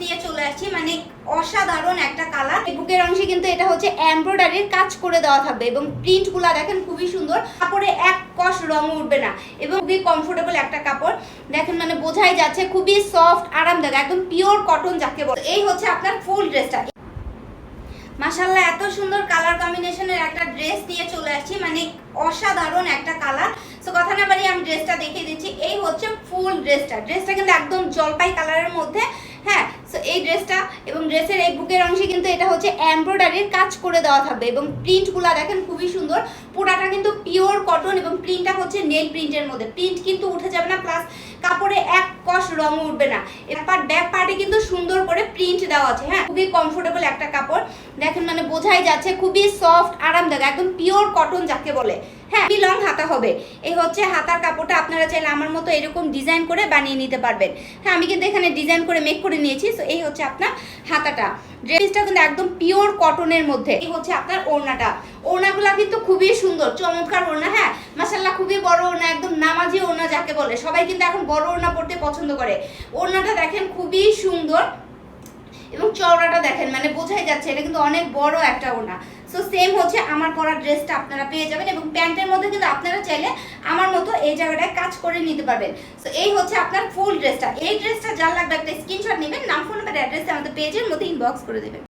দিয়ে চলে আসছি মানে অসাধারণ একটা কালার বুকের অংশে কিন্তু এটা হচ্ছে এমব্রয়ডারির কাজ করে দেওয়া থাকবে এবং প্রিন্টগুলো দেখেন খুবই সুন্দর। কাপড়ে এক কষ রং উঠবে না এবং খুবই কমফোর্টেবল একটা কাপড়। দেখেন মানে বোঝাই যাচ্ছে, খুবই সফট আরামদায়ক, একদম পিওর কটন যাকে বলে। এই হচ্ছে আপনার ফুল ড্রেসটা মাশাল্লাহ এত সুন্দর কালার কম্বিনেশনের একটা ড্রেস দিয়ে চলে আসছি মানে অসাধারণ একটা কালার সো কথা না বাড়ি আমি ড্রেসটা দেখিয়ে দিচ্ছি। এই হচ্ছে ফুল ড্রেসটা ড্রেসটা কিন্তু একদম জলপাই কালারের মধ্যে। এই ড্রেসটা এবং ড্রেসের এই বুকের অংশে কিন্তু এটা হচ্ছে এমব্রয়ডারির কাজ করে দেওয়া থাকবে এবং প্রিন্টগুলো দেখেন খুবই সুন্দর। পুরাটা কিন্তু পিওর কটন এবং প্রিন্টটা হচ্ছে নেল প্রিন্টের মধ্যে। প্রিন্ট কিন্তু উঠে যাবে না প্লাস কাপড়ে এক কষ রং উঠবে না। এবার ব্যাক পার্টে কিন্তু সুন্দর করে প্রিন্ট দেওয়া আছে হ্যাঁ? খুবই কমফোর্টেবল একটা কাপড়। দেখেন মানে বোঝাই যাচ্ছে, খুবই সফট আরামদায়ক, একদম পিওর কটন যাকে বলে। হ্যাঁ লং হাতা হবে। এই হচ্ছে হাতার কাপড়টা আপনারা চাইলে আমার মতো এরকম ডিজাইন করে বানিয়ে নিতে পারবেন। হ্যাঁ আমি কিন্তু এখানে ডিজাইন করে মেক করে নিয়েছি তো এই হচ্ছে আপনার হাতাটা। ড্রেসটা কিন্তু একদম পিওর কটনের মধ্যে। এই হচ্ছে আপনার ওড়নাটা। ওড়নাগুলো কিন্তু খুবই সুন্দর, চমৎকার ওড়না হ্যাঁ? মাসাল্লাহ খুবই বড় ওড়না, একদম নামাজি ওড়না যাকে বলে। সবাই কিন্তু এখন বড় ওড়না পড়তে পছন্দ করে। ওড়নাটা দেখেন খুবই সুন্দর। এবং চওড়াটা দেখেন মানে বোঝাই যাচ্ছে এটা কিন্তু অনেক বড় একটা ওনা সো সেম হচ্ছে আমার পরা ড্রেসটা আপনারা পেয়ে যাবেন এবং প্যান্টের মধ্যে কিন্তু আপনারা চাইলে আমার মতো এই জায়গাটায় কাজ করে নিতে পারবেন। সো এই হচ্ছে আপনার ফুল ড্রেসটা এই ড্রেসটা যার লাগবে একটা স্ক্রিনশট নেবেন, নাম ফোন নাম্বার অ্যাড্রেস আমাদের পেজের মধ্যে ইনবক্স করে দেবেন।